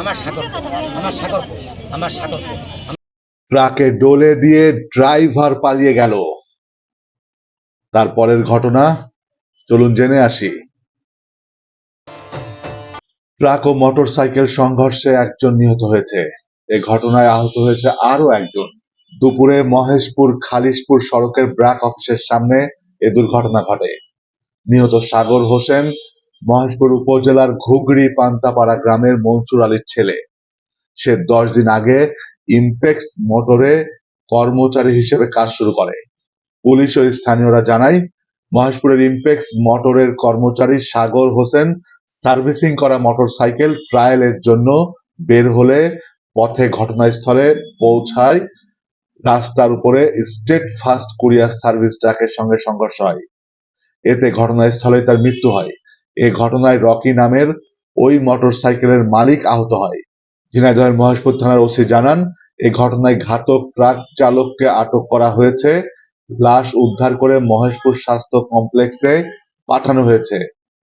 আমার সাগর আমার সাগর আমার সাগর ট্রাকে ডোলে দিয়ে ড্রাইভার পালিয়ে গেল। তারপরের ঘটনা চলুন জেনে আসি। ট্রাক ও মোটরসাইকেল সংঘর্ষে একজন নিহত হয়েছে। এ ঘটনায় আহত হয়েছে আরও একজন। দুপুরে মহেশপুর খালিশপুর সড়কের ব্র্যাক অফিসের সামনে এ দুর্ঘটনা ঘটে। নিহত সাগর হোসেন মহেশপুর উপজেলার ঘুগড়ি পান্তাপাড়া গ্রামের মনসুর আলীর ছেলে। সে দশ দিন আগে ইমপেক্স মোটরে কর্মচারী হিসেবে কাজ শুরু করে। পুলিশ ও স্থানীয়রা জানায়, মহেশপুরের ইমপেক্স মোটরের কর্মচারী সাগর হোসেন সার্ভিসিং করা মোটরসাইকেল ট্রায়ালের জন্য বের হলে পথে ঘটনাস্থলে পৌঁছায়। রাস্তার উপরে স্টেট ফাস্ট কুরিয়ার সার্ভিস ট্রাকের সঙ্গে সংঘর্ষ হয়। এতে ঘটনাস্থলে তার মৃত্যু হয়। এ ঘটনায় রকি নামের ওই মোটরসাইকেলের মালিক আহত হয়। ঝিনাইদহের মহেশপুর থানার ওসি জানান, এ ঘটনায় ঘাতক ট্রাক চালককে আটক করা হয়েছে। লাশ উদ্ধার করে মহেশপুর স্বাস্থ্য কমপ্লেক্সে পাঠানো হয়েছে।